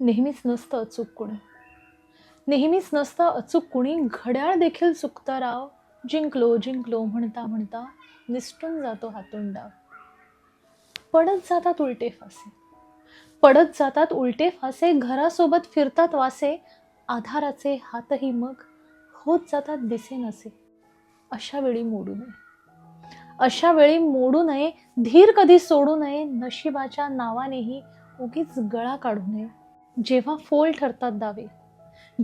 नेहमीच नसतं अचूक कुणी. नेहमीच नसतं अचूक कुणी. घड्याळ देखील चुकता राव. जिंकलो जिंकलो म्हणता म्हणता निसटून जातो हातून डाव. पडत जातात उलटे फासे. पडत जातात उलटे फासे. घरासोबत फिरतात वासे. आधाराचे हातही मग होत जातात दिसे नसे अशा वेळी मोडू नये. अशा वेळी मोडू नये. धीर कधी सोडू नये. नशिबाच्या नावानेही उगीच गळा काढू नये. जेव्हा फोल ठरतात दावे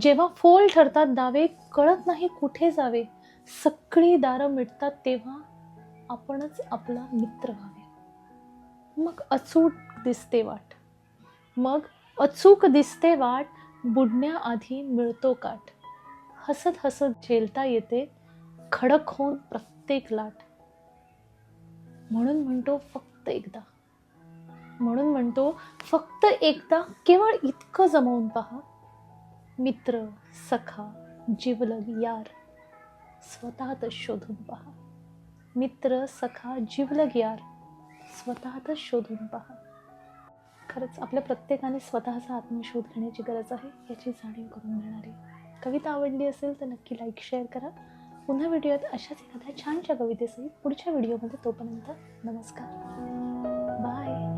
जेव्हा फोल ठरतात दावे कळत नाही कुठे जावे सगळी दारं मिटतात तेव्हा आपणच आपला मित्र व्हावे. मग अचूक दिसते वाट. मग अचूक दिसते वाट बुडण्याआधी मिळतो काठ हसत हसत झेलता येते खडक होऊन प्रत्येक लाट. म्हणून म्हणतो फक्त एकदा. म्हणून म्हणतो फक्त एकदा केवळ इतकं जमवून पहा. मित्र सखा जिवलग यार स्वतःतच शोधून पहा. मित्र सखा जिवलग यार स्वतःतच शोधून पहा. खरंच आपल्या प्रत्येकाने स्वतःचा आत्मशोध घेण्याची गरज आहे याची जाणीव करून देणारी. कविता आवडली असेल तर नक्की लाईक शेअर करा. पुन्हा व्हिडिओत अशाच एखाद्या छानशा कवितेसहित पुढच्या व्हिडिओमध्ये तोपर्यंत नमस्कार. बाय